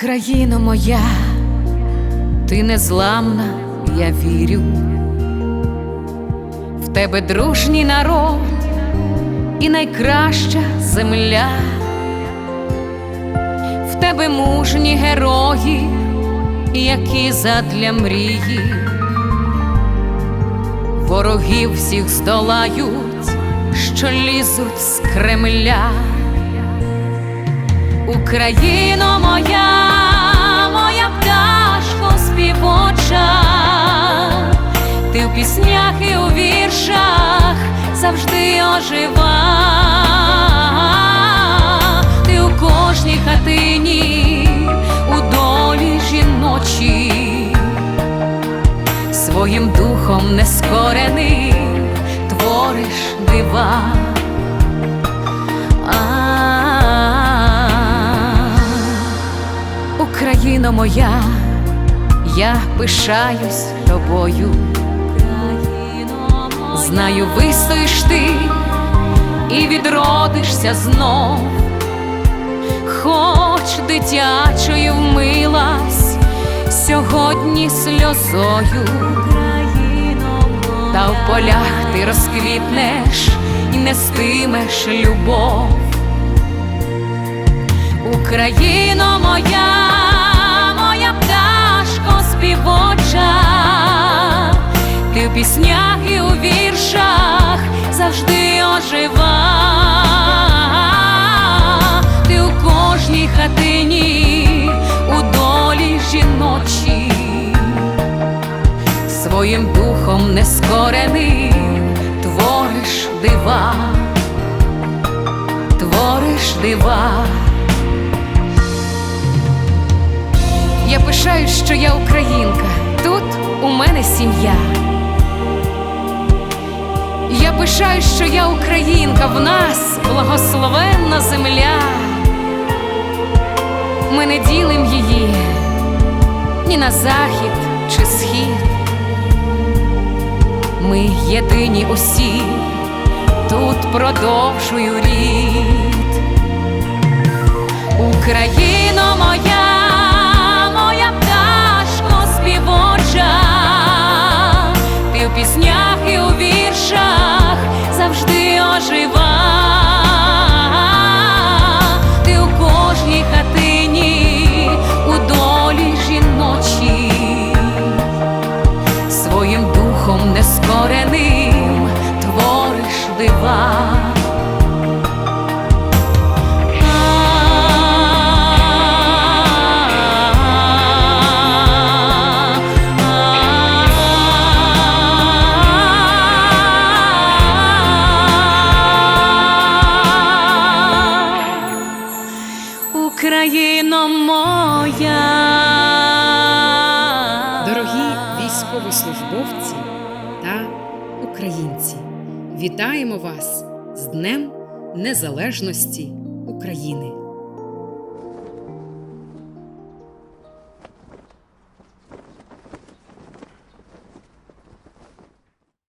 Україно моя, ти незламна, я вірю, в тебе дружній народ і найкраща земля, в тебе мужні герої, які задля мрії, ворогів всіх здолають, що лізуть з Кремля. Україно моя, пташко співоча, ти в піснях і у віршах завжди ожива, ти у кожній хатині, у долі жіночій, своїм духом нескореним твориш дива. Україно моя, я пишаюсь тобою. Знаю, вистоїш ти і відродишся знов, хоч дитячою вмилась сьогодні сльозою, та в полях ти розквітнеш і нестимеш любов. Україно моя, піснях і у віршах завжди ожива, ти у кожній хатині, у долі жіночій, своїм духом нескореним твориш дива, твориш дива. Я пишаюсь, що я українка, тут у мене сім'я. Пишаюсь, що я українка, в нас благословенна земля. Ми не ділим її ні на захід чи схід. Ми єдині усі, тут продовжую рід. Нескореним твориш дива. Україно моя. Українці, вітаємо вас з Днем Незалежності України!